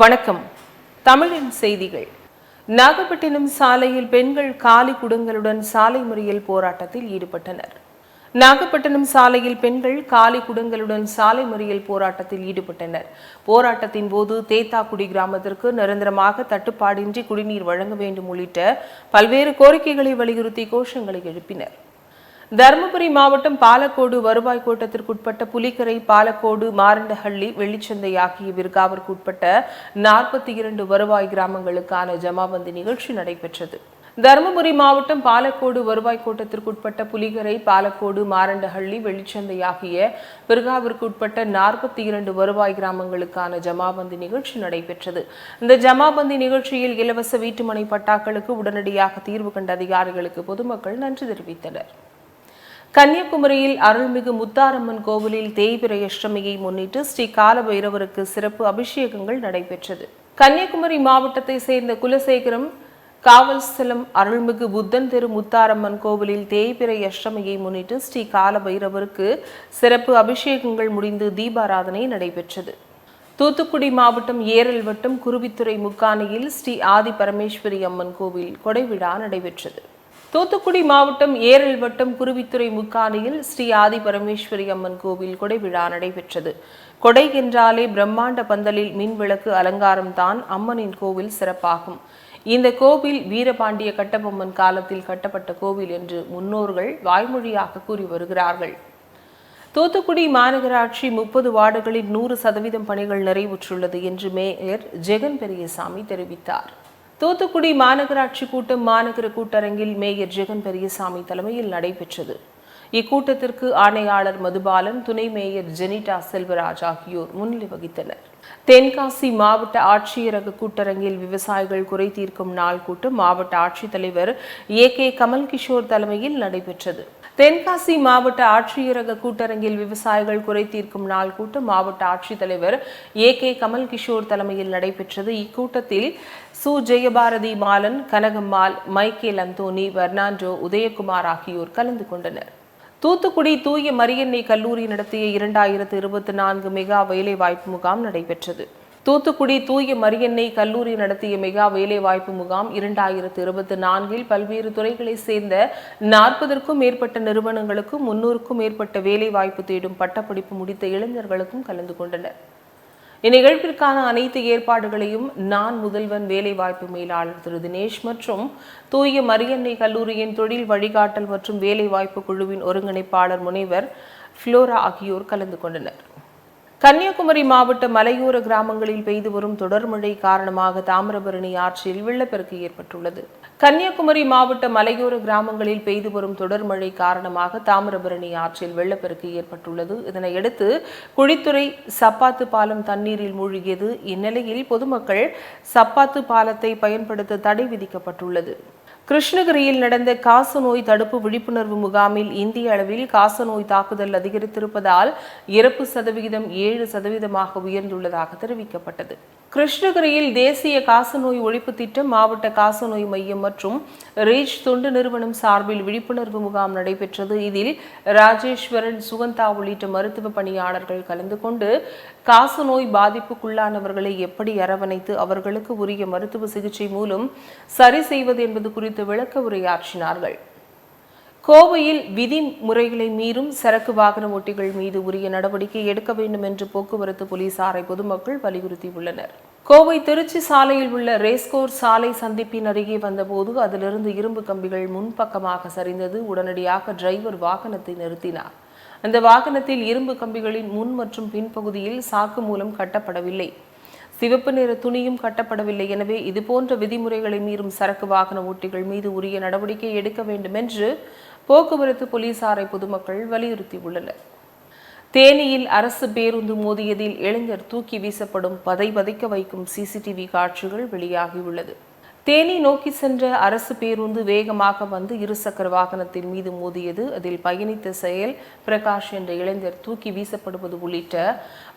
வணக்கம். தமிழின் செய்திகள். நாகப்பட்டினம் சாலையில் பெண்கள் காலி குடங்களுடன் சாலை மறியல் போராட்டத்தில் ஈடுபட்டனர். நாகப்பட்டினம் சாலையில் பெண்கள் காலி குடங்களுடன் சாலை மறியல் போராட்டத்தில் ஈடுபட்டனர். போராட்டத்தின் போது தேத்தாக்குடி கிராமத்திற்கு நிரந்தரமாக தட்டுப்பாடின்றி குடிநீர் வழங்க வேண்டும் உள்ளிட்ட பல்வேறு கோரிக்கைகளை வலியுறுத்தி கோஷங்களை எழுப்பினர். தருமபுரி மாவட்டம் பாலக்கோடு வருவாய் கோட்டத்திற்குட்பட்ட புலிக்கரை பாலக்கோடு மாரண்டஹள்ளி வெள்ளிச்சந்தை ஆகிய விற்காவிற்கு உட்பட்ட நாற்பத்தி இரண்டு வருவாய் கிராமங்களுக்கான ஜமாபந்தி நிகழ்ச்சி நடைபெற்றது. தருமபுரி மாவட்டம் பாலக்கோடு வருவாய் கோட்டத்திற்குட்பட்ட புலிகரை பாலக்கோடு மாரண்டஹள்ளி வெள்ளிச்சந்தை ஆகிய பிறகாவிற்கு உட்பட்ட நாற்பத்தி இரண்டு வருவாய் கிராமங்களுக்கான ஜமாபந்தி நிகழ்ச்சி நடைபெற்றது. இந்த ஜமாபந்தி நிகழ்ச்சியில் இலவச வீட்டுமனை பட்டாக்களுக்கு உடனடியாக தீர்வு கண்ட அதிகாரிகளுக்கு பொதுமக்கள் நன்றி தெரிவித்தனர். கன்னியாகுமரியில் அருள்மிகு முத்தாரம்மன் கோவிலில் தேய்பிரை அஷ்டமியை முன்னிட்டு ஸ்ரீ காலபைரவருக்கு சிறப்பு அபிஷேகங்கள் நடைபெற்றது. கன்னியாகுமரி மாவட்டத்தை சேர்ந்த குலசேகரம் காவல்ஸ்தலம் அருள்மிகு புத்தன் தெரு முத்தாரம்மன் கோவிலில் தேய்பிரை அஷ்டமியை முன்னிட்டு ஸ்ரீ காலபைரவருக்கு சிறப்பு அபிஷேகங்கள் முடிந்து தீபாராதனை நடைபெற்றது. தூத்துக்குடி மாவட்டம் ஏரல் வட்டம் குருவித்துறை முக்காணியில் ஸ்ரீ ஆதி பரமேஸ்வரி அம்மன் கோவில் கொடைவிழா நடைபெற்றது. தூத்துக்குடி மாவட்டம் ஏரல் வட்டம் குருவித்துறை முக்காணியில் ஸ்ரீ ஆதி பரமேஸ்வரி அம்மன் கோவில் கொடை விழா நடைபெற்றது. கொடை என்றாலே பிரம்மாண்ட பந்தலில் மின் விளக்கு அலங்காரம் தான் அம்மனின் கோவில் சிறப்பாகும். இந்த கோவில் வீரபாண்டிய கட்டபொம்மன் காலத்தில் கட்டப்பட்ட கோவில் என்று முன்னோர்கள் வாய்மொழியாக கூறி வருகிறார்கள். தூத்துக்குடி மாநகராட்சி முப்பது வார்டுகளில் நூறு சதவீதம் பணிகள் நிறைவுற்றுள்ளது என்று மேயர் ஜெகன் பெரியசாமி தெரிவித்தார். தூத்துக்குடி மாநகராட்சி கூட்டம் மாநகர கூட்டரங்கில் மேயர் ஜெகன் பெரியசாமி தலைமையில் நடைபெற்றது. இக்கூட்டத்திற்கு ஆணையாளர் மதுபாலன் துணை மேயர் ஜெனிடா செல்வராஜ் ஆகியோர் முன்னிலை வகித்தனர். தென்காசி மாவட்ட ஆட்சியரக கூட்டரங்கில் விவசாயிகள் குறை தீர்க்கும் நாள் கூட்டம் மாவட்ட ஆட்சித்தலைவர் ஏ கே கமல்கிஷோர் தலைமையில் நடைபெற்றது. தென்காசி மாவட்ட ஆட்சியரக கூட்டரங்கில் விவசாயிகள் குறை தீர்க்கும் நாள் கூட்டம் மாவட்ட ஆட்சித்தலைவர் ஏ கே கமல்கிஷோர் தலைமையில் நடைபெற்றது. இக்கூட்டத்தில் சு. Jayabharathi Malan Kanagammal Michael Anthony Fernando Udayakumar ஆகியோர் கலந்து கொண்டனர். தூத்துக்குடி தூய மரியன்னை கல்லூரி நடத்திய இரண்டாயிரத்து இருபத்தி நான்கு மெகா வேலைவாய்ப்பு முகாம் நடைபெற்றது. தூத்துக்குடி தூய மரியன்னை கல்லூரி நடத்திய மெகா வேலைவாய்ப்பு முகாம் இரண்டாயிரத்து இருபத்தி நான்கில் பல்வேறு துறைகளை சேர்ந்த நாற்பதற்கும் மேற்பட்ட நிறுவனங்களுக்கும் முன்னூறுக்கும் மேற்பட்ட வேலைவாய்ப்பு தேடும் பட்டப்படிப்பு முடித்த இளைஞர்களுக்கும் கலந்து கொண்டனர். இந்நிகழ்விற்கான அனைத்து ஏற்பாடுகளையும் நான் முதல்வன் வேலைவாய்ப்பு மேலாளர் திரு தினேஷ் மற்றும் தூய மரியன்னை கல்லூரியின் தொழில் வழிகாட்டல் மற்றும் வேலைவாய்ப்பு குழுவின் ஒருங்கிணைப்பாளர் முனைவர் ஃப்ளோரா ஆகியோர் கலந்து கொண்டனர். கன்னியாகுமரி மாவட்ட மலையோர கிராமங்களில் பெய்து வரும் தொடர் மழை காரணமாக தாமிரபரணி ஆற்றில் வெள்ளப்பெருக்கு ஏற்பட்டுள்ளது. கன்னியாகுமரி மாவட்ட மலையோர கிராமங்களில் பெய்து வரும் தொடர் மழை காரணமாக தாமிரபரணி ஆற்றில் வெள்ளப்பெருக்கு ஏற்பட்டுள்ளது. இதனையடுத்து குழித்துறை சப்பாத்து பாலம் தண்ணீரில் மூழ்கியது. இந்நிலையில் பொதுமக்கள் சப்பாத்து பாலத்தை பயன்படுத்த தடை விதிக்கப்பட்டுள்ளது. கிருஷ்ணகிரியில் நடந்த காசநோய் தடுப்பு விழிப்புணர்வு முகாமில் இந்திய அளவில் காசநோய் தாக்குதல் அதிகரித்திருப்பதால் இறப்பு சதவிகிதம் ஏழு சதவீதமாக உயர்ந்துள்ளதாக தெரிவிக்கப்பட்டது. கிருஷ்ணகிரியில் தேசிய காசநோய் ஒழிப்பு திட்டம் மாவட்ட காசநோய் மையம் மற்றும் ரீச் தொண்டு நிறுவனம் சார்பில் விழிப்புணர்வு முகாம் நடைபெற்றது. இதில் ராஜேஸ்வரன் சுகந்தா உள்ளிட்ட மருத்துவ பணியாளர்கள் கலந்து கொண்டு காசநோய் பாதிப்புக்குள்ளானவர்களை எப்படி அரவணைத்து அவர்களுக்கு உரிய மருத்துவ சிகிச்சை மூலம் சரி செய்வது என்பது குறித்து விளக்க உரையாற்றினார்கள். கோவையில் விதிமுறைகளை மீறும் சரக்கு வாகன ஓட்டிகள் மீது உரிய நடவடிக்கை எடுக்க வேண்டும் என்று போக்குவரத்து போலீசாரை பொதுமக்கள் வலியுறுத்தியுள்ளனர். கோவை திருச்சி சாலையில் உள்ள ரேஸ்கோர் சாலை சந்திப்பின் அருகே வந்தபோது அதிலிருந்து இரும்பு கம்பிகள் முன்பக்கமாக சரிந்தது. உடனடியாக டிரைவர் வாகனத்தை நிறுத்தினார். அந்த வாகனத்தில் இரும்பு கம்பிகளின் முன் மற்றும் பின்பகுதியில் சாக்கு மூலம் கட்டப்படவில்லை. சிவப்பு நிற துணியும் கட்டப்படவில்லை. எனவே இதுபோன்ற விதிமுறைகளை மீறும் சரக்கு வாகன ஓட்டிகள் மீது உரிய நடவடிக்கை எடுக்க வேண்டும் என்று போக்குவரத்து போலீசாரை பொதுமக்கள் வலியுறுத்தியுள்ளனர். தேனியில் அரசு பேருந்து மோதியதில் இளைஞர் தூக்கி வீசப்படும் பதை பதைக்க வைக்கும் சிசிடிவி காட்சிகள் வெளியாகியுள்ளது. தேனி நோக்கி சென்ற அரசு பேருந்து வேகமாக வந்து இருசக்கர வாகனத்தின் மீது மோதியது. அதில் பயணித்த செயல் பிரகாஷ் என்ற இளைஞர் தூக்கி வீசப்படுவது உள்ளிட்ட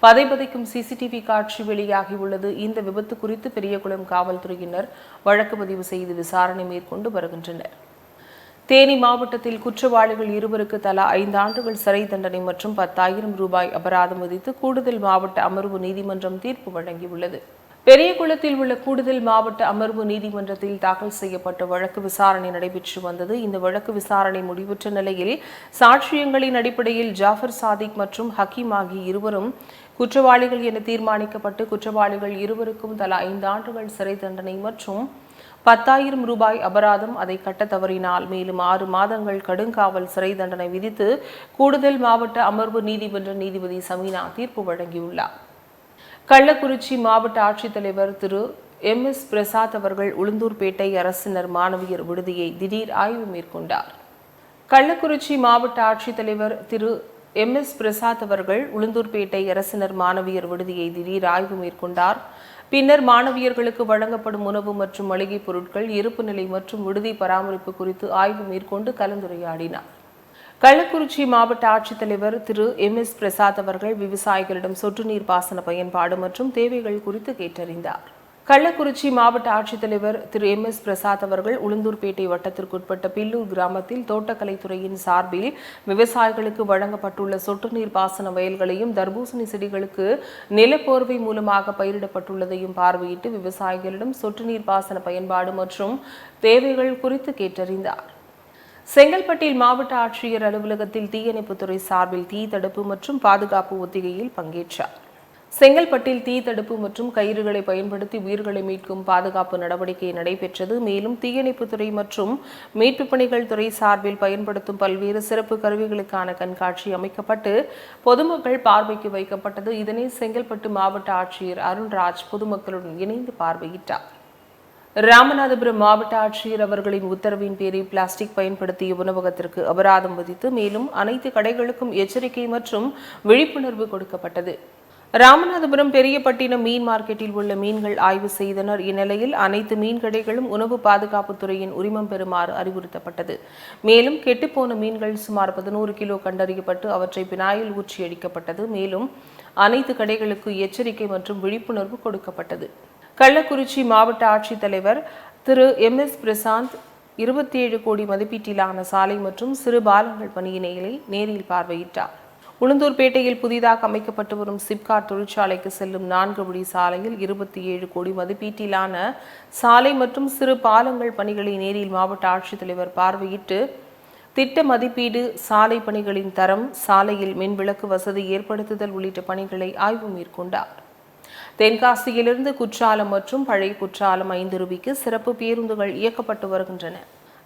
பதைபதைக்கும் சிசிடிவி காட்சி வெளியாகியுள்ளது இந்த விபத்து குறித்து பெரியகுளம் காவல்துறையினர் வழக்கு பதிவு செய்து விசாரணை மேற்கொண்டு வருகின்றனர். தேனி மாவட்டத்தில் குற்றவாளிகள் இருவருக்கு தலா ஐந்து ஆண்டுகள் சிறை தண்டனை மற்றும் பத்தாயிரம் ரூபாய் அபராதம் விதித்து கூடுதல் மாவட்ட அமர்வு நீதிமன்றம் தீர்ப்பு வழங்கியுள்ளது. பெரியகுளத்தில் உள்ள கூடுதல் மாவட்ட அமர்வு நீதிமன்றத்தில் தாக்கல் செய்யப்பட்ட வழக்கு விசாரணை நடைபெற்று வந்தது. இந்த வழக்கு விசாரணை முடிவுற்ற நிலையில் சாட்சியங்களின் அடிப்படையில் ஜாஃபர் சாதிக் மற்றும் ஹக்கீம் ஆகிய இருவரும் குற்றவாளிகள் என தீர்மானிக்கப்பட்டு குற்றவாளிகள் இருவருக்கும் தலா ஐந்து ஆண்டுகள் சிறை தண்டனை மற்றும் பத்தாயிரம் ரூபாய் அபராதம் அதை கட்ட தவறினால் மேலும் ஆறு மாதங்கள் கடுங்காவல் சிறை தண்டனை விதித்து கூடுதல் மாவட்ட அமர்வு நீதிமன்ற நீதிபதி சமீனா தீர்ப்பு வழங்கியுள்ளார். கள்ளக்குறிச்சி மாவட்ட ஆட்சித்தலைவர் திரு. எம். எஸ். பிரசாத் அவர்கள் உளுந்தூர்பேட்டை அரசினர் மாணவியர் விடுதியை திடீர் ஆய்வு மேற்கொண்டார். கள்ளக்குறிச்சி மாவட்ட ஆட்சித்தலைவர் திரு. எம். எஸ். பிரசாத் அவர்கள் உளுந்தூர்பேட்டை அரசினர் மாணவியர் விடுதியை திடீர் ஆய்வு மேற்கொண்டார். பின்னர் மாணவியர்களுக்கு வழங்கப்படும் உணவு மற்றும் மளிகைப் பொருட்கள் இருப்பு நிலை மற்றும் விடுதி பராமரிப்பு குறித்து ஆய்வு மேற்கொண்டு கலந்துரையாடினார். கள்ளக்குறிச்சி மாவட்ட ஆட்சித்தலைவர் திரு. எம். எஸ். பிரசாத் அவர்கள் விவசாயிகளிடம் சொட்டு நீர் பாசன பயன்பாடு மற்றும் தேவைகள் குறித்து கேட்டறிந்தார். கள்ளக்குறிச்சி மாவட்ட ஆட்சித்தலைவர் திரு. எம். எஸ். பிரசாத் அவர்கள் உளுந்தூர்பேட்டை வட்டத்திற்குட்பட்ட பில்லூர் கிராமத்தில் தோட்டக்கலைத்துறையின் சார்பில் விவசாயிகளுக்கு வழங்கப்பட்டுள்ள சொட்டு நீர் பாசன வயல்களையும் தர்பூசணி செடிகளுக்கு நிலப்போர்வை மூலமாக பயிரிடப்பட்டுள்ளதையும் பார்வையிட்டு விவசாயிகளிடம் சொட்டு நீர் பாசன பயன்பாடு மற்றும் தேவைகள் குறித்து கேட்டறிந்தார். செங்கல்பட்டில் மாவட்ட ஆட்சியர் அலுவலகத்தில் தீயணைப்புத்துறை சார்பில் தீ தடுப்பு மற்றும் பாதுகாப்பு ஒத்திகையில் பங்கேற்றார். செங்கல்பட்டில் தீ தடுப்பு மற்றும் கயிறுகளை பயன்படுத்தி உயிர்களை மீட்கும் பாதுகாப்பு நடவடிக்கை நடைபெற்றது. மேலும் தீயணைப்புத்துறை மற்றும் மீட்புப் பணிகள் துறை சார்பில் பயன்படுத்தும் பல்வேறு சிறப்பு கருவிகளுக்கான கண்காட்சி அமைக்கப்பட்டு பொதுமக்கள் பார்வைக்கு வைக்கப்பட்டது. இதனை செங்கல்பட்டு மாவட்ட ஆட்சியர் அருண்ராஜ் பொதுமக்களுடன் இணைந்து பார்வையிட்டார். ராமநாதபுரம் மாவட்ட ஆட்சியர் அவர்களின் உத்தரவின் பேரில் பிளாஸ்டிக் பயன்படுத்திய உணவகத்திற்கு அபராதம் விதித்து மேலும் அனைத்து கடைகளுக்கும் எச்சரிக்கை மற்றும் விழிப்புணர்வு கொடுக்கப்பட்டது. ராமநாதபுரம் பெரியப்பட்டினம் மீன் மார்க்கெட்டில் உள்ள மீன்கள் ஆய்வு செய்தனர். இந்நிலையில் அனைத்து மீன் கடைகளும் உணவு பாதுகாப்புத்துறையின் உரிமம் பெறுமாறு அறிவுறுத்தப்பட்டது. மேலும் கெட்டுப்போன மீன்கள் சுமார் பதினோரு கிலோ கண்டறியப்பட்டு அவற்றை பினாயில் ஊற்றி அடிக்கப்பட்டது மேலும் அனைத்து கடைகளுக்கு எச்சரிக்கை மற்றும் விழிப்புணர்வு கொடுக்கப்பட்டது. கள்ளக்குறிச்சி மாவட்ட ஆட்சித்தலைவர் திரு. எம். எஸ். பிரசாந்த் இருபத்தி ஏழு கோடி மதிப்பீட்டிலான சாலை மற்றும் சிறு பாலங்கள் பணியினைகளை நேரில் பார்வையிட்டார். உளுந்தூர்பேட்டையில் புதிதாக அமைக்கப்பட்டு வரும் சிப்காட் தொழிற்சாலைக்கு செல்லும் நான்கு வழி சாலையில் இருபத்தி ஏழு கோடி மதிப்பீட்டிலான சாலை மற்றும் சிறு பாலங்கள் பணிகளை நேரில் மாவட்ட ஆட்சித்தலைவர் பார்வையிட்டு திட்ட மதிப்பீடு சாலை பணிகளின் தரம் சாலையில் மின்விளக்கு வசதி ஏற்படுத்துதல் உள்ளிட்ட பணிகளை ஆய்வு மேற்கொண்டார். தென்காசியிலிருந்து குற்றாலம் மற்றும் பழைய குற்றாலம் ஐந்து ரூபிக்கு சிறப்பு பேருந்துகள் இயக்கப்பட்டு வருகின்றன.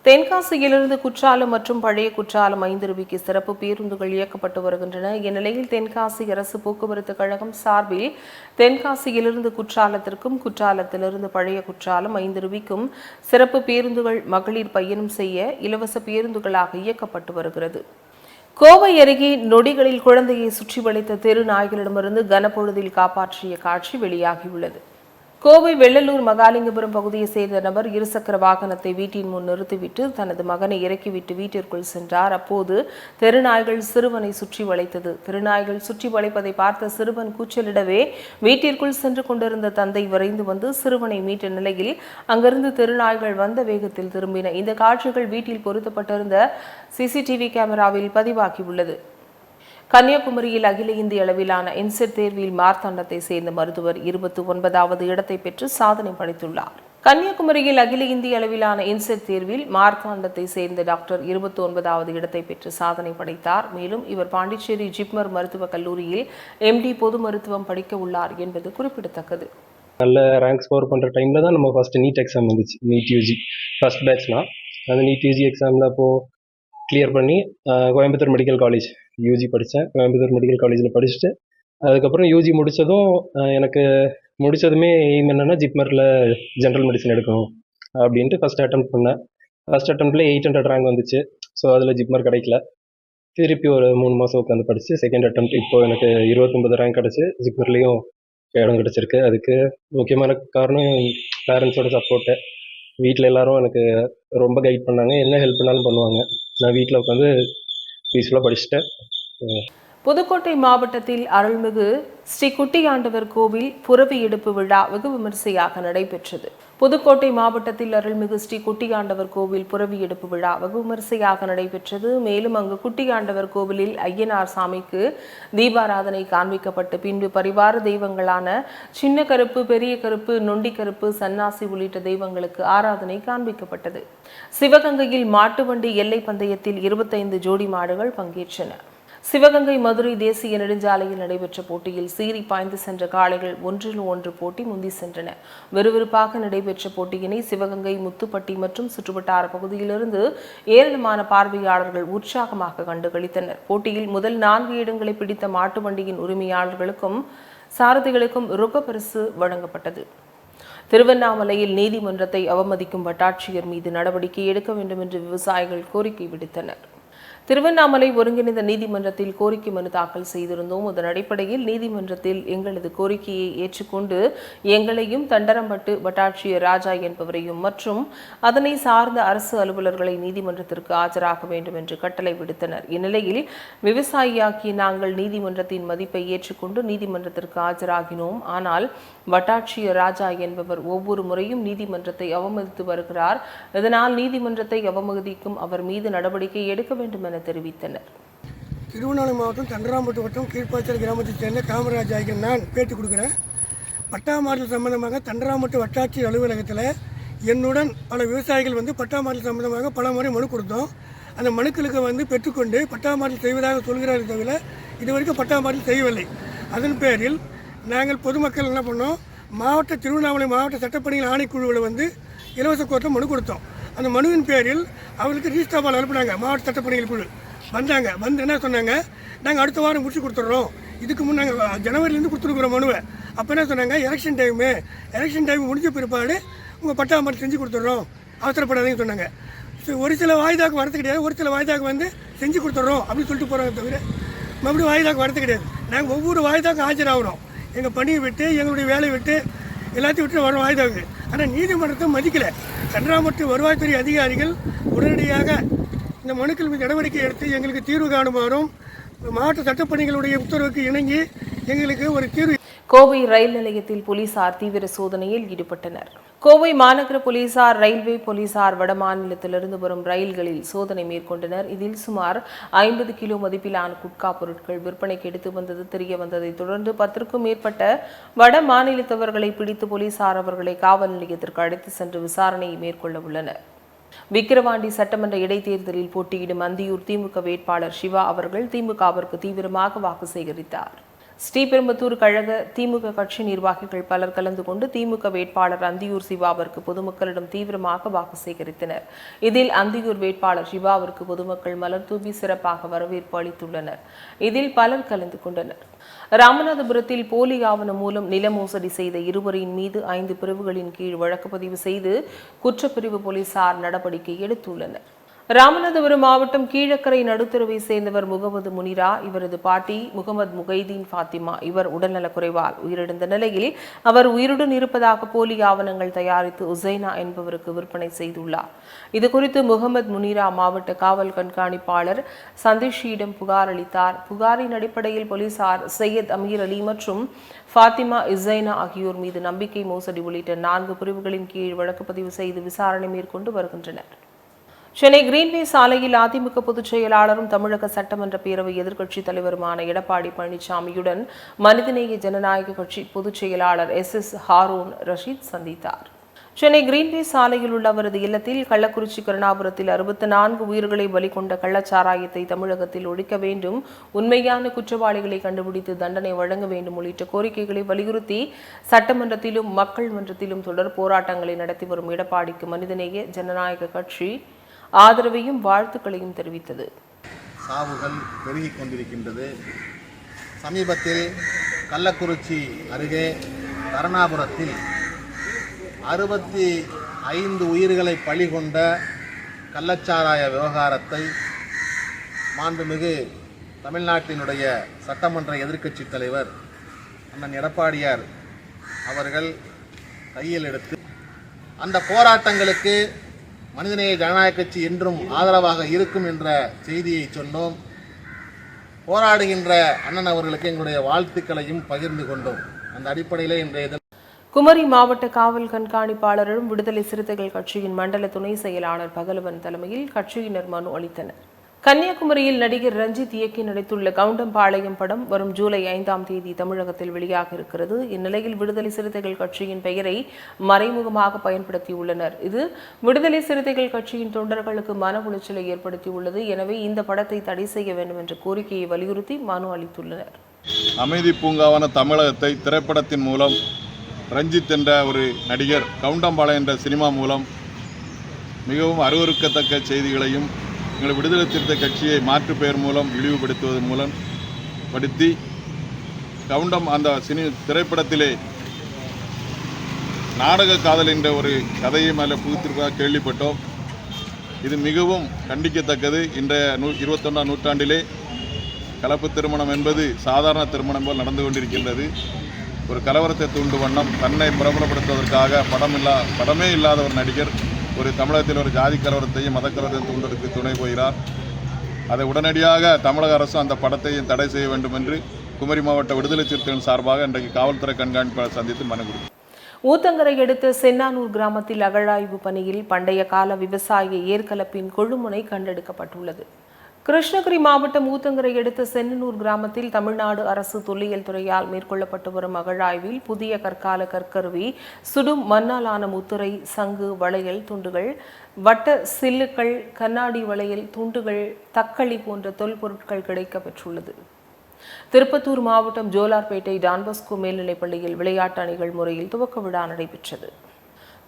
தென்காசியிலிருந்து குற்றாலம் மற்றும் பழைய குற்றாலம் ஐந்து ரூபிக்கு சிறப்பு பேருந்துகள் இயக்கப்பட்டு வருகின்றன. இந்நிலையில் தென்காசி அரசு போக்குவரத்து கழகம் சார்பில் தென்காசியிலிருந்து குற்றாலத்திற்கும் குற்றாலத்திலிருந்து பழைய குற்றாலம் ஐந்து ரூபிக்கும் சிறப்பு பேருந்துகள் மகளிர் பயணம் செய்ய இலவச பேருந்துகளாக இயக்கப்பட்டு வருகிறது. கோவை அருகே நொடிகளில் குழந்தையை சுற்றி வளைத்த தெரு நாய்களிடமிருந்து கனப்பொழுதில் காப்பாற்றிய காட்சி வெளியாகியுள்ளது. கோவை வெள்ளலூர் மகாலிங்கபுரம் பகுதியை சேர்ந்த நபர் இருசக்கர வாகனத்தை வீட்டின் முன் நிறுத்திவிட்டு தனது மகனை இறக்கிவிட்டு வீட்டிற்குள் சென்றார். அப்போது தெருநாய்கள் சிறுவனை சுற்றி வளைத்தது. தெருநாய்கள் சுற்றி வளைப்பதை பார்த்த சிறுவன் கூச்சலிடவே வீட்டிற்குள் சென்று கொண்டிருந்த தந்தை விரைந்து வந்து சிறுவனை மீட்ட நிலையில் அங்கிருந்து தெருநாய்கள் வந்த வேகத்தில் திரும்பின. இந்த காட்சிகள் வீட்டில் பொருத்தப்பட்டிருந்த சிசிடிவி கேமராவில் பதிவாகியுள்ளது. கன்னியாகுமரியில் அகில இந்திய அளவிலான இன்செட் தேர்வில் மார்த்தாண்டத்தை சேர்ந்த மருத்துவர் இருபத்தி ஒன்பதாவது இடத்தை பெற்று சாதனை படைத்துள்ளார். கன்னியாகுமரியில் அகில இந்திய அளவிலான இன்செட் தேர்வில் மார்த்தாண்டத்தை சேர்ந்த டாக்டர் இருபத்தி ஒன்பதாவது இடத்தை பெற்று சாதனை படைத்தார். மேலும் இவர் பாண்டிச்சேரி ஜிப்மர் மருத்துவக் கல்லூரியில் எம்டி பொது மருத்துவம் படிக்க உள்ளார் என்பது குறிப்பிடத்தக்கது. நல்ல ரேங்க் ஸ்கோர் பண்ணுற டைமில் தான் நம்ம ஃபஸ்ட்டு நீட் எக்ஸாம் வந்துச்சு. நீட் யூஜி ஃபஸ்ட் பேட்ச்னா அந்த நீட் யூஜி எக்ஸாமில் அப்போது கிளியர் பண்ணி கோயம்புத்தூர் மெடிக்கல் காலேஜ் யூஜி படித்தேன் கோயம்புத்தூர் மெடிக்கல் காலேஜில் படிச்சுட்டு அதுக்கப்புறம் யூஜி முடித்ததும் எனக்கு முடித்ததுமே எய்ம் என்னென்னா ஜிப்மரில் ஜென்ரல் மெடிசன் எடுக்கணும் அப்படின்ட்டு ஃபஸ்ட் அட்டம் பண்ணேன். ஃபஸ்ட் அட்டம்ப்டில் எயிட் ஹண்ட்ரட் ரேங்க் வந்துச்சு. ஸோ அதில் ஜிப்மர் கிடைக்கல. திருப்பி ஒரு மூணு மாதம் உட்காந்து படித்து செகண்ட் அட்டம் இப்போ எனக்கு இருபத்தொம்பது ரேங்க் கிடச்சி ஜிப்மர்லேயும் இடம் கிடச்சிருக்கு. அதுக்கு முக்கியமான காரணம் பேரண்ட்ஸோட சப்போர்ட்டு வீட்டில் எல்லாரும் எனக்கு ரொம்ப கைட் பண்ணாங்க. என்ன ஹெல்ப் பண்ணாலும் பண்ணுவாங்க. நான் வீட்டில் உட்காந்து பீஸ்ஃபுல்லாக படிச்சுட்டேன். புதுக்கோட்டை மாவட்டத்தில் அருள்மிகு ஸ்ரீ குட்டியாண்டவர் கோவில் புறவி எடுப்பு விழா வெகு விமரிசையாக நடைபெற்றது. புதுக்கோட்டை மாவட்டத்தில் அருள்மிகு ஸ்ரீ குட்டியாண்டவர் கோவில் புறவி எடுப்பு விழா வெகுமரிசையாக நடைபெற்றது. மேலும் அங்கு குட்டியாண்டவர் கோவிலில் ஐயனார் சாமிக்கு தீபாராதனை காண்பிக்கப்பட்டு பின்பு பரிவார தெய்வங்களான சின்ன கருப்பு பெரிய கருப்பு நொண்டி கருப்பு சன்னாசி உள்ளிட்ட தெய்வங்களுக்கு ஆராதனை காண்பிக்கப்பட்டது. சிவகங்கையில் மாட்டு வண்டி எல்லை பந்தயத்தில் இருபத்தைந்து ஜோடி மாடுகள் பங்கேற்றன. சிவகங்கை மதுரை தேசிய நெடுஞ்சாலையில் நடைபெற்ற போட்டியில் சீறி பாய்ந்து சென்ற காளைகள் ஒன்றில் ஒன்று போட்டி முந்தி சென்றன. விறுவிறுப்பாக நடைபெற்ற போட்டியினை சிவகங்கை முத்துப்பட்டி மற்றும் சுற்றுவட்டார பகுதியிலிருந்து ஏராளமான பார்வையாளர்கள் உற்சாகமாக கண்டுகளித்தனர். போட்டியில் முதல் நான்கு இடங்களை பிடித்த மாட்டு வண்டியின் உரிமையாளர்களுக்கும் சாரதிகளுக்கும் ரொக்க பரிசு வழங்கப்பட்டது. திருவண்ணாமலையில் நீதிமன்றத்தை அவமதிக்கும் வட்டாட்சியர் மீது நடவடிக்கை எடுக்க வேண்டும் என்று விவசாயிகள் கோரிக்கை விடுத்தனர். திருவண்ணாமலை ஒருங்கிணைந்த நீதிமன்றத்தில் கோரிக்கை மனு தாக்கல் செய்திருந்தோம். அதன் அடிப்படையில் நீதிமன்றத்தில் எங்களது கோரிக்கையை ஏற்றுக்கொண்டு எங்களையும் தண்டரம்பட்டு வட்டாட்சியர் ராஜா என்பவரையும் மற்றும் அதனை சார்ந்த அரசு அலுவலர்களை நீதிமன்றத்திற்கு ஆஜராக வேண்டும் என்று கட்டளை விடுத்தனர். இந்நிலையில் விவசாயியாக்கிய நாங்கள் நீதிமன்றத்தின் மதிப்பை ஏற்றுக்கொண்டு நீதிமன்றத்திற்கு ஆஜராகினோம். ஆனால் வட்டாட்சியர் ராஜா என்பவர் ஒவ்வொரு முறையும் நீதிமன்றத்தை அவமதித்து வருகிறார். இதனால் நீதிமன்றத்தை அவமதிக்கும் அவர் மீது நடவடிக்கை எடுக்க வேண்டும் என தெரிவித்தனர். திருவண்ணாமலை மாவட்டம் தண்டராம்பட்டு வட்டம் கீழ்ப்பாய்ச்சல் கிராமத்தைச் சேர்ந்த காமராஜ் ஆகிய நான் பேட்டி கொடுக்குறேன். பட்டா மாடல் சம்பந்தமாக தண்டராம்பட்டு வட்டாட்சி அலுவலகத்தில் என்னுடன் பல விவசாயிகள் வந்து பட்டா மாடல் சம்பந்தமாக பல முறை மனு கொடுத்தோம். அந்த மனுக்களுக்கு வந்து பெற்றுக்கொண்டு பட்டா மாடல் செய்வதாக சொல்கிறார்கள் தவிர இதுவரைக்கும் பட்டா மாடல் செய்யவில்லை. அதன் பேரில் நாங்கள் பொதுமக்கள் என்ன பண்ணோம் மாவட்ட திருவண்ணாமலை மாவட்ட சட்டப்பணிகள் ஆணைக்குழுவில் வந்து இலவச கோர்ட்டில் மனு கொடுத்தோம். அந்த மனுவின் பேரில் அவங்களுக்கு ரீஸ்டாபால் அனுப்புனாங்க. மாவட்ட சட்டப்பணிகள் குழு. வந்தாங்க. வந்து என்ன சொன்னாங்க? நாங்கள் அடுத்த வாரம் முடிச்சு கொடுத்துட்றோம். இதுக்கு முன் நாங்கள் ஜனவரிலேருந்து கொடுத்துருக்குறோம் மனுவை. அப்போ என்ன சொன்னாங்க? எலெக்ஷன் டைமு எலெக்ஷன் டைம் முடிஞ்ச பிற்பாடு உங்கள் பட்டா செஞ்சு கொடுத்துட்றோம். அவசரப்படாதீங்கன்னு சொன்னாங்க. சரி, ஒரு சில வாய்தாக்கு வரது கிடையாது. ஒரு சில வாய்தாக்கு வந்து செஞ்சு கொடுத்துட்றோம் அப்படின்னு சொல்லிட்டு போகிறாங்க தவிர மறுபடியும் வாய்தாக்கு வரது கிடையாது. நாங்கள் ஒவ்வொரு வாய்தாக்கும் ஆஜராகிறோம் எங்கள் பணியை விட்டு எங்களுடைய வேலையை விட்டு எல்லாத்தையும் விட்டு வரோம் வாய்தாக்கு ஆனால் நீதிமன்றத்தை மதிக்கலை. கன்றாமட்டு வருவாய்த்துறை அதிகாரிகள் உடனடியாக இந்த மனுக்கள் மீது நடவடிக்கை எடுத்து எங்களுக்கு தீர்வு காணுமாறும் மாவட்ட சட்டப்பணிகளுடைய உத்தரவுக்கு இணங்கி எங்களுக்கு ஒரு தீர்வு கோவை ரயில் நிலையத்தில் போலீசார் தீவிர சோதனையில் ஈடுபட்டனர். கோவை மாநகர போலீசார் ரயில்வே போலீசார் வடமாநிலத்திலிருந்து வரும் ரயில்களில் சோதனை மேற்கொண்டனர். இதில் சுமார் ஐம்பது கிலோ மதிப்பிலான குட்கா பொருட்கள் விற்பனைக்கு எடுத்து வந்தது தெரிய வந்ததைத் தொடர்ந்து பத்திற்கும் மேற்பட்ட வட மாநிலத்தவர்களை பிடித்து போலீசார் அவர்களை காவல் நிலையத்திற்கு அழைத்து சென்று விசாரணையை மேற்கொள்ள உள்ளனர். விக்கிரவாண்டி சட்டமன்ற இடைத்தேர்தலில் போட்டியிடும் அந்தியூர் திமுக வேட்பாளர் சிவா அவர்கள் திமுகவிற்கு தீவிரமாக வாக்கு சேகரித்தார். ஸ்ரீபெரும்புத்தூர் கழக திமுக கட்சி நிர்வாகிகள் பலர் கலந்து கொண்டு திமுக வேட்பாளர் அந்தியூர் சிவாவிற்கு பொதுமக்களிடம் தீவிரமாக வாக்கு சேகரித்தனர். இதில் அந்தியூர் வேட்பாளர் சிவாவிற்கு பொதுமக்கள் மலர் தூவி சிறப்பாக வரவேற்பு அளித்துள்ளனர். இதில் பலர் கலந்து கொண்டனர். ராமநாதபுரத்தில் போலி ஆவணம் மூலம் நில மோசடி செய்த இருவரின் மீது ஐந்து பிரிவுகளின் கீழ் வழக்கு பதிவு செய்து குற்றப்பிரிவு போலீசார் நடவடிக்கை எடுத்துள்ளனர். ராமநாதபுரம் மாவட்டம் கீழக்கரை நடுத்தருவை சேர்ந்தவர் முகமது முனிரா இவரது பாட்டி முகமது முகைதீன் ஃபாத்திமா இவர் உடல்நலக்குறைவால் உயிரிழந்த நிலையில் அவர் உயிருடன் இருப்பதாக போலி ஆவணங்கள் தயாரித்து உசைனா என்பவருக்கு விற்பனை செய்துள்ளார். இதுகுறித்து முகமது முனிரா மாவட்ட காவல் கண்காணிப்பாளர் சந்தீஷியிடம் புகார் அளித்தார். புகாரின் அடிப்படையில் போலீசார் சையத் அமீர் அலி மற்றும் ஃபாத்திமா இசைனா ஆகியோர் மீது நம்பிக்கை மோசடி உள்ளிட்ட நான்கு பிரிவுகளின் கீழ் வழக்கு பதிவு செய்து விசாரணை மேற்கொண்டு வருகின்றனர். சென்னை கிரீன்வே சாலையில் அதிமுக பொதுச் செயலாளரும் தமிழக சட்டமன்ற பேரவை எதிர்க்கட்சித் தலைவருமான எடப்பாடி பழனிசாமியுடன் மனிதநேய ஜனநாயக கட்சி பொதுச் செயலாளர் எஸ் எஸ் ஹாரூன் ரஷீத் சந்தித்தார். சென்னை கிரீன்வே சாலையில் உள்ள அவரது இல்லத்தில் கள்ளக்குறிச்சி கருணாபுரத்தில் அறுபத்தி நான்கு உயிர்களை பலி கொண்ட கள்ளச்சாராயத்தை தமிழகத்தில் ஒழிக்க வேண்டும் உண்மையான குற்றவாளிகளை கண்டுபிடித்து தண்டனை வழங்க வேண்டும் உள்ளிட்ட கோரிக்கைகளை வலியுறுத்தி சட்டமன்றத்திலும் மக்கள் மன்றத்திலும் தொடர் போராட்டங்களை நடத்தி வரும் எடப்பாடிக்கு மனிதநேய ஜனநாயக கட்சி ஆதரவையும் வாழ்த்துக்களையும் தெரிவித்தது. சாவுகள் பெருகிக் கொண்டிருக்கின்றது. சமீபத்தில் கள்ளக்குறிச்சி அருகே கருணாபுரத்தில் அறுபத்தி ஐந்து உயிர்களை பழிகொண்ட கள்ளச்சாராய விவகாரத்தை மாண்புமிகு தமிழ்நாட்டினுடைய சட்டமன்ற எதிர்க்கட்சி தலைவர் அண்ணன் எடப்பாடியார் அவர்கள் கையில் எடுத்து அந்த போராட்டங்களுக்கு மனிதநேய ஜனநாயக கட்சி என்றும் ஆதரவாக இருக்கும் என்ற செய்தியை சொன்னோம். போராடுகின்ற அண்ணன் அவர்களுக்கு எங்களுடைய வாழ்த்துக்களையும் பகிர்ந்து கொண்டோம். அந்த அடிப்படையில் இன்றைய தினம் குமரி மாவட்ட காவல் கண்காணிப்பாளரும் விடுதலை சிறுத்தைகள் கட்சியின் மண்டல துணை செயலாளர் பகலவன் தலைமையில் கட்சியினர் மனு அளித்தனர். கன்னியாகுமரியில் நடிகர் ரஞ்சித் இயக்கி நடித்துள்ள கவுண்டம்பாளையம் படம் வரும் ஜூலை ஐந்தாம் தேதி தமிழகத்தில் வெளியாக இருக்கிறது. இந்நிலையில் விடுதலை சிறுத்தைகள் கட்சியின் பெயரை மறைமுகமாக பயன்படுத்தியுள்ளனர். இது விடுதலை சிறுத்தைகள் கட்சியின் தொண்டர்களுக்கு மன உளைச்சலை ஏற்படுத்தியுள்ளது. எனவே இந்த படத்தை தடை செய்ய வேண்டும் என்ற கோரிக்கையை வலியுறுத்தி மனு அளித்துள்ளனர். அமைதி பூங்காவான தமிழகத்தை திரைப்படத்தின் மூலம் ரஞ்சித் என்ற ஒரு நடிகர் கவுண்டம்பாளையம் என்ற சினிமா மூலம் மிகவும் அருவறுக்கத்தக்க செய்திகளையும் எங்கள் விடுதலை சிறுத்தை கட்சியை மாற்று பெயர் மூலம் இழிவுபடுத்துவதன் மூலம் படுத்தி கவுண்டம் அந்த சினி திரைப்படத்திலே நாடக காதல் என்ற ஒரு கதையும் அதில் புகுத்திருப்பதாக கேள்விப்பட்டோம். இது மிகவும் கண்டிக்கத்தக்கது. இன்றைய நூ இருபத்தொன்றாம் நூற்றாண்டிலே கலப்பு திருமணம் என்பது சாதாரண திருமணம் போல் நடந்து கொண்டிருக்கின்றது. ஒரு கலவரத்தை தூண்டு வண்ணம் தன்னை பிரபலப்படுத்துவதற்காக படம் இல்லா படமே இல்லாத ஒரு நடிகர் ஒரு தமிழகத்தில் ஒரு ஜாதி கலவரத்தையும் மத கலவரத்தையும் தூண்டுவதற்கு துணை போகிறார். அதை உடனடியாக தமிழக அரசு அந்த படத்தையும் தடை செய்ய வேண்டும் என்று குமரி மாவட்ட விடுதலை சிறுத்தைகள் சார்பாக இன்றைக்கு காவல்துறை கண்காணிப்பாளர் சந்தித்து மனு கொடுத்தார். ஊத்தங்கரை அடுத்த சென்னானூர் கிராமத்தில் அகழாய்வு பணியில் பண்டைய கால விவசாய ஏற்கலப்பின் கொழுமுனை கண்டெடுக்கப்பட்டுள்ளது. கிருஷ்ணகிரி மாவட்டம் ஊத்தங்கரை அடுத்த சென்னனூர் கிராமத்தில் தமிழ்நாடு அரசு தொல்லியல் துறையால் மேற்கொள்ளப்பட்டு வரும் அகழாய்வில் புதிய கற்கால கற்கருவி சுடும் மண்ணாலான முத்துரை சங்கு வளையல் துண்டுகள் வட்ட சில்லுக்கள் கண்ணாடி வளையல் துண்டுகள் தக்களி போன்ற தொல்பொருட்கள் கிடைக்கப்பெற்றுள்ளது திருப்பத்தூர் மாவட்டம் ஜோலார்பேட்டை டான்பஸ்கோ மேல்நிலைப் பள்ளியில் விளையாட்டு அணிகள் முறையில் துவக்க விழா நடைபெற்றது.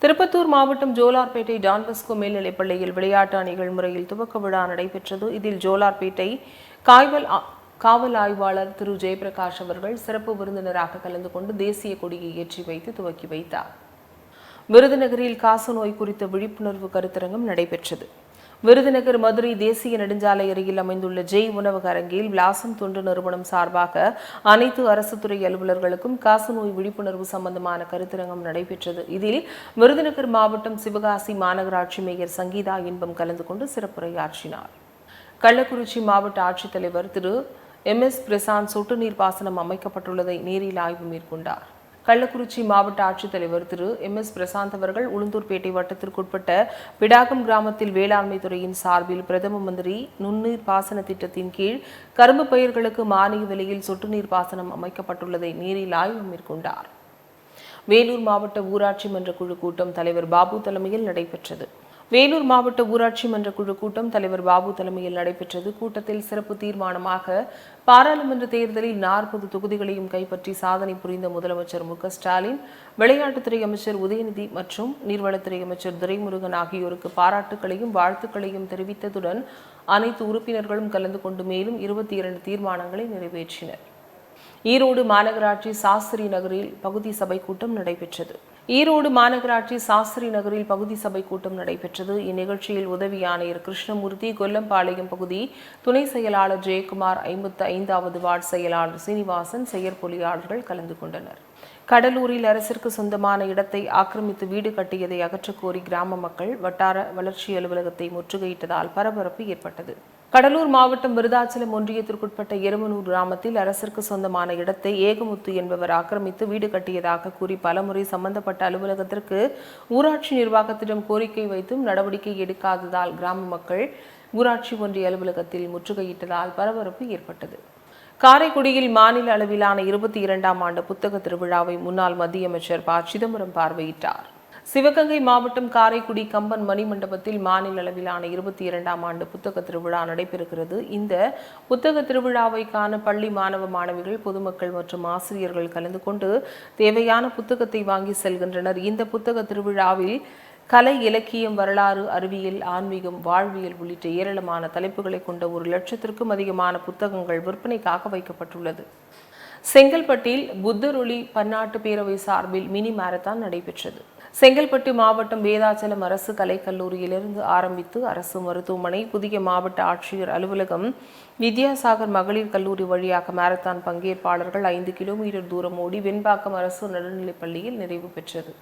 திருப்பத்தூர் மாவட்டம் ஜோலார்பேட்டை டான்பஸ்கோ மேல்நிலைப்பள்ளியில் விளையாட்டு அணிகள் முறையில் துவக்க விழா நடைபெற்றது. இதில் ஜோலார்பேட்டை காய்வல் ஆ- காவல் ஆய்வாளர் திரு. ஜெயபிரகாஷ் அவர்கள் சிறப்பு விருந்தினராக கலந்து கொண்டு தேசிய கொடியை ஏற்றி வைத்து துவக்கி வைத்தார். விருதுநகரில் காசநோய் குறித்த விழிப்புணர்வு கருத்தரங்கம் நடைபெற்றது. விருதுநகர் மதுரை தேசிய நெடுஞ்சாலை அருகில் அமைந்துள்ள ஜெய் உணவக அரங்கில் விலாசம் தொண்டு நிறுவனம் சார்பாக அனைத்து அரசு துறை அலுவலர்களுக்கும் காசநோய் விழிப்புணர்வு சம்பந்தமான கருத்தரங்கம் நடைபெற்றது. இதில் விருதுநகர் மாவட்டம் சிவகாசி மாநகராட்சி மேயர் சங்கீதா இன்பம் கலந்து கொண்டு சிறப்புரையாற்றினார். கள்ளக்குறிச்சி மாவட்ட ஆட்சித்தலைவர் திரு எம் எஸ் பிரசாந்த் சொட்டு நீர் பாசனம் அமைக்கப்பட்டுள்ளதை நேரில் ஆய்வு மேற்கொண்டார். கள்ளக்குறிச்சி மாவட்ட ஆட்சித்தலைவர் திரு எம் எஸ் பிரசாந்த் அவர்கள் உளுந்தூர்பேட்டை வட்டத்திற்குட்பட்ட பிடாகம் கிராமத்தில் வேளாண்மை துறையின் சார்பில் பிரதம மந்திரி நுண்ணீர் பாசன திட்டத்தின் கீழ் கரும்பு பயிர்களுக்கு மானிய விலையில் சொட்டு நீர் பாசனம் அமைக்கப்பட்டுள்ளதை நேரில் ஆய்வு மேற்கொண்டார். வேலூர் மாவட்ட ஊராட்சி மன்ற குழு கூட்டம் தலைவர் பாபு தலைமையில் நடைபெற்றது. வேலூர் மாவட்ட ஊராட்சி மன்ற குழு கூட்டம் தலைவர் பாபு தலைமையில் நடைபெற்றது. கூட்டத்தில் சிறப்பு தீர்மானமாக பாராளுமன்ற தேர்தலில் நாற்பது தொகுதிகளையும் கைப்பற்றி சாதனை புரிந்த முதலமைச்சர் மு ஸ்டாலின் விளையாட்டுத்துறை அமைச்சர் உதயநிதி மற்றும் நீர்வளத்துறை அமைச்சர் துரைமுருகன் ஆகியோருக்கு பாராட்டுகளையும் வாழ்த்துக்களையும் தெரிவித்ததுடன் அனைத்து உறுப்பினர்களும் கலந்து கொண்டு மேலும் இருபத்தி இரண்டு தீர்மானங்களை நிறைவேற்றினர். ஈரோடு மாநகராட்சி சாஸ்திரி நகரில் பகுதி சபை கூட்டம் நடைபெற்றது. ஈரோடு மாநகராட்சி சாஸ்திரி நகரில் பகுதி சபை கூட்டம் நடைபெற்றது. இந்நிகழ்ச்சியில் உதவி ஆணையர் கிருஷ்ணமூர்த்தி கொல்லம்பாளையம் பகுதி துணை செயலாளர் ஜெயக்குமார் ஐம்பத்து ஐந்தாவது வார்டு செயலாளர் சீனிவாசன் செயற்பொறியாளர்கள் கலந்து கொண்டனர். கடலூரில் அரசிற்கு சொந்தமான இடத்தை ஆக்கிரமித்து வீடு கட்டியதை அகற்றக்கோரி கிராம மக்கள் வட்டார வளர்ச்சி அலுவலகத்தை முற்றுகையிட்டதால் பரபரப்பு ஏற்பட்டது. கடலூர் மாவட்டம் விருதாச்சலம் ஒன்றியத்திற்குட்பட்ட எருமனூர் கிராமத்தில் அரசிற்கு சொந்தமான இடத்தை ஏகமுத்து என்பவர் ஆக்கிரமித்து வீடு கட்டியதாக கூறி பலமுறை சம்பந்தப்பட்ட அலுவலகத்திற்கு ஊராட்சி நிர்வாகத்திடம் கோரிக்கை வைத்தும் நடவடிக்கை எடுக்காததால் கிராம மக்கள் ஊராட்சி ஒன்றிய அலுவலகத்தில் முற்றுகையிட்டதால் பரபரப்பு ஏற்பட்டது. காரைக்குடியில் மாநில அளவிலான இருபத்தி இரண்டாம் ஆண்டு புத்தக திருவிழாவை முன்னாள் மத்திய அமைச்சர் ப. சிதம்பரம் பார்வையிட்டார். சிவகங்கை மாவட்டம் காரைக்குடி கம்பன் மணிமண்டபத்தில் மாநில அளவிலான இருபத்தி இரண்டாம் ஆண்டு புத்தக திருவிழா நடைபெறுகிறது. இந்த புத்தக திருவிழாவை காண பள்ளி மாணவ மாணவிகள் பொதுமக்கள் மற்றும் ஆசிரியர்கள் கலந்து கொண்டு தேவையான புத்தகத்தை வாங்கி செல்கின்றனர். இந்த புத்தக திருவிழாவில் கலை இலக்கியம் வரலாறு அறிவியல் ஆன்மீகம் வாழ்வியல் உள்ளிட்ட ஏராளமான தலைப்புகளை கொண்ட ஒரு லட்சத்திற்கும் அதிகமான புத்தகங்கள் விற்பனைக்காக வைக்கப்பட்டுள்ளது. செங்கல்பட்டில் புத்தரொளி பன்னாட்டு பேரவை சார்பில் மினி மாரத்தான் நடைபெற்றது. செங்கல்பட்டு மாவட்டம் வேதாச்சலம் அரசு கலைக்கல்லூரியிலிருந்து ஆரம்பித்து அரசு மருத்துவமனை புதிய மாவட்ட ஆட்சியர் அலுவலகம் வித்யாசாகர் மகளிர் கல்லூரி வழியாக மாரத்தான் பங்கேற்பாளர்கள் ஐந்து கிலோமீட்டர் தூரம் ஓடி வெண்பாக்கம் அரசு நடுநிலைப் பள்ளியில் நிறைவு பெற்றது.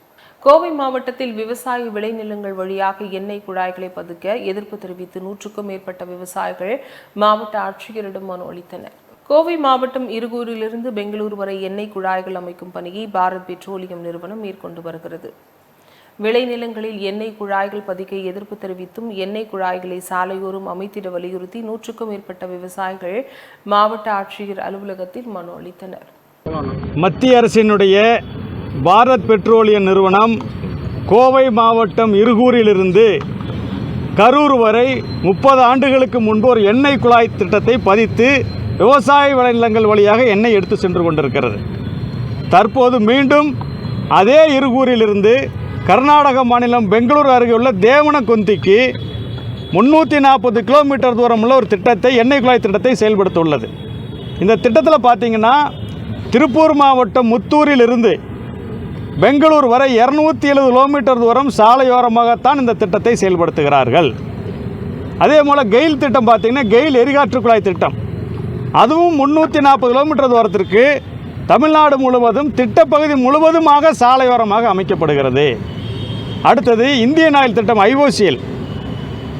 கோவை மாவட்டத்தில் விவசாய விளைநிலங்கள் வழியாக எண்ணெய் குழாய்களை பதுக்க எதிர்ப்பு தெரிவித்து நூற்றுக்கும் மேற்பட்ட விவசாயிகள் மாவட்ட ஆட்சியரிடம் மனு அளித்தனர். கோவை மாவட்டம் இருகூரிலிருந்து பெங்களூரு வரை எண்ணெய் குழாய்கள் அமைக்கும் பணியை பாரத் பெட்ரோலியம் நிறுவனம் மேற்கொண்டு வருகிறது. விளைநிலங்களில் எண்ணெய் குழாய்கள் பதிக்க எதிர்ப்பு தெரிவித்தும் எண்ணெய் குழாய்களை சாலையோரும் அமைத்திட வலியுறுத்தி நூற்றுக்கும் மேற்பட்ட விவசாயிகள் மாவட்ட ஆட்சியர் அலுவலகத்தில் மனு அளித்தனர். மத்திய அரசினுடைய பாரத் பெட்ரோலிய நிறுவனம் கோவை மாவட்டம் இருகூரிலிருந்து கரூர் வரை முப்பது ஆண்டுகளுக்கு முன்பு ஒரு எண்ணெய் குழாய் திட்டத்தை பதித்து விவசாய விளைநிலங்கள் வழியாக எண்ணெய் எடுத்து சென்று கொண்டிருக்கிறது. தற்போது மீண்டும் அதே இருகூரிலிருந்து கர்நாடக மாநிலம் பெங்களூரு அருகே உள்ள தேவனக்குந்திக்கு முந்நூற்றி நாற்பது கிலோமீட்டர் தூரமுள்ள ஒரு திட்டத்தை எண்ணெய் குழாய் திட்டத்தை செயல்படுத்த உள்ளது இந்த திட்டத்தில் பார்த்தீங்கன்னா திருப்பூர் மாவட்டம் முத்தூரில் இருந்து பெங்களூர் வரை இரநூத்தி எழுபது கிலோமீட்டர் தூரம் சாலையோரமாகத்தான் இந்த திட்டத்தை செயல்படுத்துகிறார்கள். அதே போல் கெயில் திட்டம் பார்த்தீங்கன்னா கெயில் எரிகாற்று குழாய் திட்டம். அதுவும் முந்நூற்றி நாற்பது கிலோமீட்டர் தூரத்திற்கு தமிழ்நாடு முழுவதும் திட்டப்பகுதி முழுவதுமாக சாலையோரமாக அமைக்கப்படுகிறது. அடுத்தது இந்தியன் ஆயில் திட்டம் ஐஓசிஎல்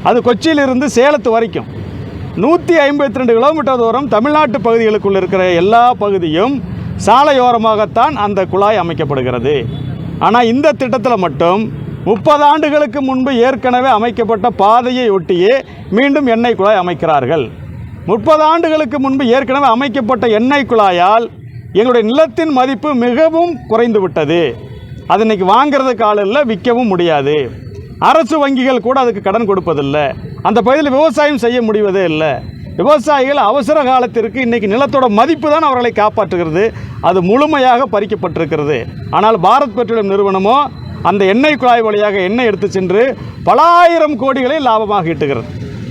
அது கொச்சியிலிருந்து சேலத்து வரைக்கும். நூற்றி ஐம்பத்தி ரெண்டு கிலோமீட்டர் தூரம் தமிழ்நாட்டு பகுதிகளுக்குள் இருக்கிற எல்லா பகுதியும் சாலையோரமாகத்தான் அந்த குழாய் அமைக்கப்படுகிறது. ஆனால் இந்த திட்டத்தில் மட்டும் முப்பது ஆண்டுகளுக்கு முன்பு ஏற்கனவே அமைக்கப்பட்ட பாதையை ஒட்டியே மீண்டும் எண்ணெய் குழாய் அமைக்கிறார்கள். முப்பது ஆண்டுகளுக்கு முன்பு ஏற்கனவே அமைக்கப்பட்ட எண்ணெய் குழாயால் எங்களுடைய நிலத்தின் மதிப்பு மிகவும் குறைந்து விட்டது அது இன்னைக்கு வாங்கிறதுக்கு ஆள் இல்லை விற்கவும் முடியாது. அரசு வங்கிகள் கூட அதுக்கு கடன் கொடுப்பதில்லை. அந்த பகுதியில் விவசாயம் செய்ய முடிவதே இல்லை. விவசாயிகள் அவசர காலத்திற்கு இன்னைக்கு நிலத்தோட மதிப்பு தான் அவர்களை காப்பாற்றுகிறது. அது முழுமையாக பறிக்கப்பட்டிருக்கிறது. ஆனால் பாரத் பெட்ரோலியம் நிறுவனமோ அந்த எண்ணெய் குழாய் வழியாக எண்ணெய் எடுத்து சென்று பல ஆயிரம் கோடிகளை லாபமாக ஈட்டுகிறது.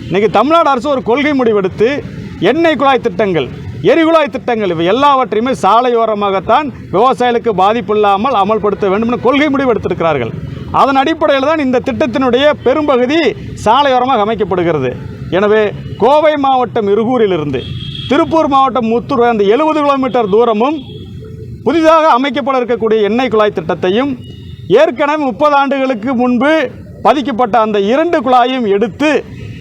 இன்றைக்கி தமிழ்நாடு அரசு ஒரு கொள்கை முடிவெடுத்து எண்ணெய் குழாய் திட்டங்கள் எரிகுழாய் திட்டங்கள் இவை எல்லாவற்றையுமே சாலையோரமாகத்தான் விவசாயிகளுக்கு பாதிப்பு இல்லாமல் அமல்படுத்த வேண்டும் என கொள்கை முடிவு எடுத்திருக்கிறார்கள். அதன் அடிப்படையில் தான் இந்த திட்டத்தினுடைய பெரும்பகுதி சாலையோரமாக அமைக்கப்படுகிறது. எனவே கோவை மாவட்டம் இருகூரிலிருந்து திருப்பூர் மாவட்டம் முத்தூர் அந்த எழுபது கிலோமீட்டர் தூரமும் புதிதாக அமைக்கப்பட இருக்கக்கூடிய எண்ணெய் குழாய் திட்டத்தையும் ஏற்கனவே முப்பது ஆண்டுகளுக்கு முன்பு பதிக்கப்பட்ட அந்த இரண்டு குழாயும் எடுத்து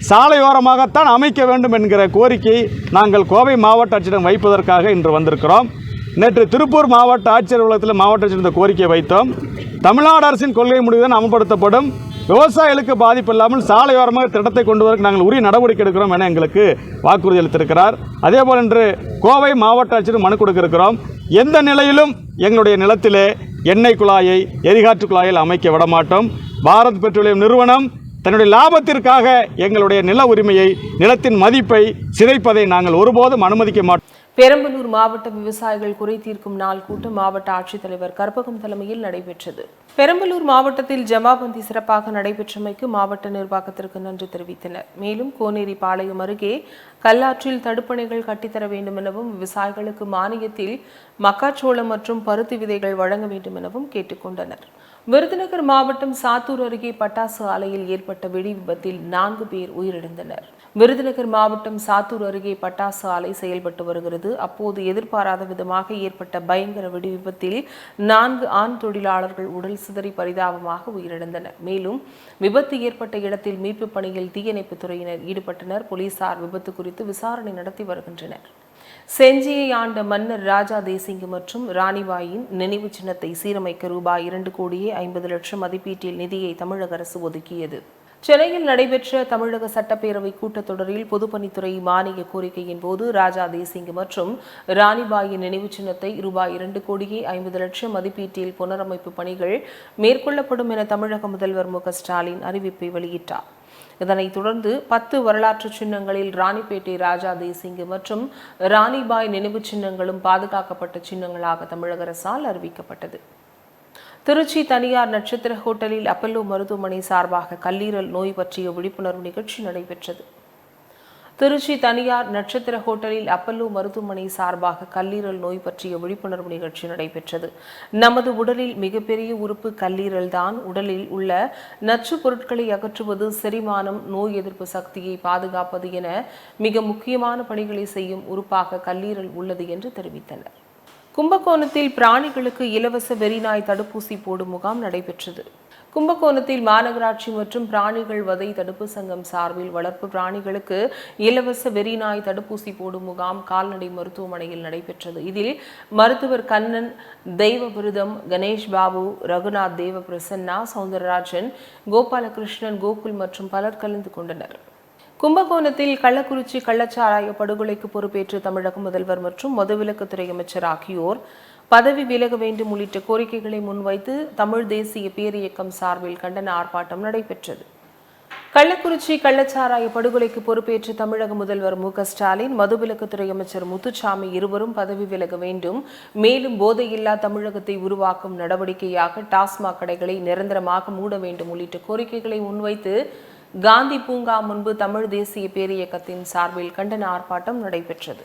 சாலையோரமாகத்தான் அமைக்க வேண்டும் என்கிற கோரிக்கை நாங்கள் கோவை மாவட்ட ஆட்சியிடம் வைப்பதற்காக இன்று வந்திருக்கிறோம். நேற்று திருப்பூர் மாவட்ட ஆட்சியர் அலுவலகத்தில் மாவட்ட ஆட்சியர் இந்த கோரிக்கையை வைத்தோம். தமிழ்நாடு அரசின் கொள்கை முடிவுதான் அமல்படுத்தப்படும். விவசாயிகளுக்கு பாதிப்பு இல்லாமல் சாலையோரமாக திட்டத்தை கொண்டு வரக்கு நாங்கள் உரிய நடவடிக்கை எடுக்கிறோம் என எங்களுக்கு வாக்குறுதி அளித்திருக்கிறார். அதேபோல் இன்று கோவை மாவட்ட ஆட்சியர் மனு கொடுக்கிருக்கிறோம். எந்த நிலையிலும் எங்களுடைய நிலத்திலே எண்ணெய் குழாயை எரிகாற்று குழாயில் அமைக்க விடமாட்டோம். பாரத் பெட்ரோலியம் நிறுவனம் தன்னுடைய லாபத்திற்காக எங்களுடைய நில உரிமையை நிலத்தின் மதிப்பை சிதைப்பதை நாங்கள் ஒருபோதும் அனுமதிக்க மாட்டோம். பெரம்பலூர் மாவட்ட விவசாயிகள் குறை தீர்க்கும் நாள் கூட்டம் மாவட்ட ஆட்சித்தலைவர் கற்பகம் தலைமையில் நடைபெற்றது. பெரம்பலூர் மாவட்டத்தில் ஜமாபந்தி சிறப்பாக நடைபெற்றமைக்கு மாவட்ட நிர்வாகத்திற்கு நன்றி தெரிவித்தனர். மேலும் கோனேரி பாளையம் அருகே கல்லாற்றில் தடுப்பணைகள் கட்டித்தர வேண்டும் எனவும் விவசாயிகளுக்கு மானியத்தில் மக்காச்சோளம் மற்றும் பருத்தி விதைகள் வழங்க வேண்டும் எனவும் கேட்டுக்கொண்டனர். விருதுநகர் மாவட்டம் சாத்தூர் அருகே பட்டாசு ஆலையில் ஏற்பட்ட வெடி விபத்தில் நான்கு பேர் உயிரிழந்தனர். விருதுநகர் மாவட்டம் சாத்தூர் அருகே பட்டாசு ஆலை செயல்பட்டு வருகிறது. அப்போது எதிர்பாராத விதமாக ஏற்பட்ட பயங்கர வெடி விபத்தில் நான்கு ஆண் தொழிலாளர்கள் உடல் சிதறி பரிதாபமாக உயிரிழந்தனர். மேலும் விபத்து ஏற்பட்ட இடத்தில் மீட்பு பணியில் தீயணைப்புத் துறையினர் ஈடுபட்டனர். போலீசார் விபத்து குறித்து விசாரணை நடத்தி வருகின்றனர். செஞ்சியை ஆண்ட மன்னர் ராஜா தேசிங்கு மற்றும் ராணிபாயின் நினைவு சின்னத்தை சீரமைக்க ரூபாய் இரண்டு கோடியே ஐம்பது லட்சம் மதிப்பீட்டில் நிதியை தமிழக அரசு ஒதுக்கியது. சென்னையில் நடைபெற்ற தமிழக சட்டப்பேரவை கூட்டத்தொடரில் பொதுப்பணித்துறை மானிய கோரிக்கையின் போது ராஜா தேசிங் மற்றும் ராணிபாயின் நினைவு சின்னத்தை ரூபாய் இரண்டு கோடியே ஐம்பது லட்சம் மதிப்பீட்டில் புனரமைப்பு பணிகள் மேற்கொள்ளப்படும் என தமிழக முதல்வர் மு க ஸ்டாலின் அறிவிப்பை வெளியிட்டார். இதனைத் தொடர்ந்து பத்து வரலாற்று சின்னங்களில் ராணிப்பேட்டை ராஜா தேசிங்கு மற்றும் ராணிபாய் நினைவு சின்னங்களும் பாதுகாக்கப்பட்ட சின்னங்களாக தமிழக அரசால் அறிவிக்கப்பட்டது. திருச்சி தனியார் நட்சத்திர ஹோட்டலில் அப்பல்லோ மருத்துவமனை சார்பாக கல்லீரல் நோய் பற்றிய விழிப்புணர்வு நிகழ்ச்சி நடைபெற்றது. திருச்சி தனியார் நட்சத்திர ஹோட்டலில் அப்பல்லோ மருத்துவமனை சார்பாக கல்லீரல் நோய் பற்றிய விழிப்புணர்வு நிகழ்ச்சி நடைபெற்றது. நமது உடலில் மிகப்பெரிய உறுப்பு கல்லீரல் தான். உடலில் உள்ள நச்சுப் பொருட்களை அகற்றுவது செரிமானம் நோய் எதிர்ப்பு சக்தியை பாதுகாப்பது என மிக முக்கியமான பணிகளை செய்யும் உறுப்பாக கல்லீரல் உள்ளது என்று தெரிவித்தனர். கும்பகோணத்தில் பிராணிகளுக்கு இலவச வெறிநாய் தடுப்பூசி போடும் முகாம் நடைபெற்றது. கும்பகோணத்தில் மாநகராட்சி மற்றும் பிராணிகள் வதை தடுப்பு சங்கம் சார்பில் வளர்ப்பு பிராணிகளுக்கு இலவச வெறிநாய் தடுப்பூசி போடும் முகாம் கால்நடை மருத்துவமனையில் நடைபெற்றது. இதில் மருத்துவர் கண்ணன் தெய்வ விருதம் கணேஷ் பாபு ரகுநாத் தேவ பிரசன்னா சவுந்தரராஜன் கோபாலகிருஷ்ணன் கோகுல் மற்றும் பலர் கலந்து கொண்டனர். கும்பகோணத்தில் கள்ளக்குறிச்சி கள்ளச்சாராய படுகொலைக்கு பொறுப்பேற்ற தமிழக முதல்வர் மற்றும் மதுவிலக்குத்துறை அமைச்சர் ஆகியோர் பதவி விலக வேண்டும் உள்ளிட்ட கோரிக்கைகளை முன்வைத்து தமிழ் தேசிய பேரியக்கம் சார்பில் கண்டன ஆர்ப்பாட்டம் நடைபெற்றது. கள்ளக்குறிச்சி கள்ளச்சாராய படுகொலைக்கு பொறுப்பேற்ற தமிழக முதல்வர் மு க ஸ்டாலின் மதுவிலக்குத்துறை அமைச்சர் முத்துச்சாமி இருவரும் பதவி விலக வேண்டும். மேலும் போதையில்லா தமிழகத்தை உருவாக்கும் நடவடிக்கையாக டாஸ்மாக் கடைகளை நிரந்தரமாக மூட வேண்டும் உள்ளிட்ட கோரிக்கைகளை முன்வைத்து காந்தி பூங்கா முன்பு தமிழ் தேசிய பேரியக்கத்தின் சார்பில் கண்டன ஆர்ப்பாட்டம் நடைபெற்றது.